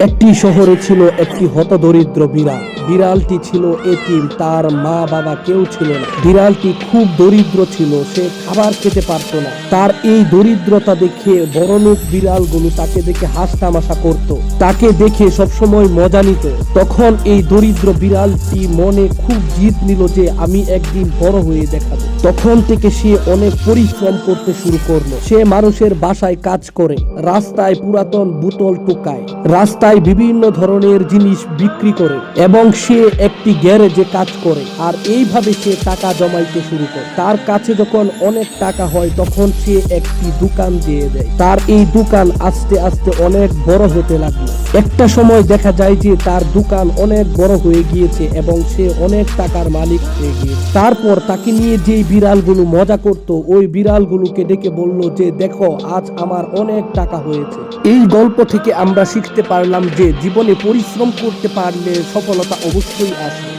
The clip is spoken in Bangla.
একটি শহরে ছিল একটি হতদরিদ্র বিড়াল। বিড়ালটি ছিল এতিম, তার মা বাবা কেউ ছিল না। বিড়ালটি খুব দরিদ্র ছিল, সে খাবার খেতে পারতো না। তার এই দরিদ্রতা দেখে বড়লোক বিড়ালগুলো তাকে দেখে হাসতামাশা করত। তাকে দেখে সবসময় মজা নিত। তখন এই দরিদ্র বিড়ালটি মনে খুব জিত নিল যে আমি একদিন বড় হয়ে দেখাবো। তখন থেকে সে অনেক পরিশ্রম করতে শুরু করল। সে মানুষের বাসায় কাজ করে, রাস্তায় পুরাতন বোতল টোকায়, রাস্তায় বিভিন্ন ধরনের জিনিস বিক্রি করে এবং সে একটি গ্যারেজে কাজ করে, আর এইভাবে সে টাকা জমাইতে শুরু করে। তার কাছে যখন অনেক টাকা হয়, তখন সে একটি দোকান দিয়ে দেয়। তার এই দোকান আস্তে আস্তে অনেক বড় হতে লাগল। একটা সময় দেখা যায় যে তার দোকান অনেক বড় হয়ে গিয়েছে এবং সে অনেক টাকার মালিক হয়ে গিয়েছে। তারপর তাকে নিয়ে যেই বিড়ালগুলো মজা করত, ওই বিড়ালগুলোকে ডেকে বলল যে, দেখো, আজ আমার অনেক টাকা হয়েছে। এই গল্প থেকে আমরা শিখতে পারলাম যে, জীবনে পরিশ্রম করতে পারলে সফলতা অবশ্যই আসে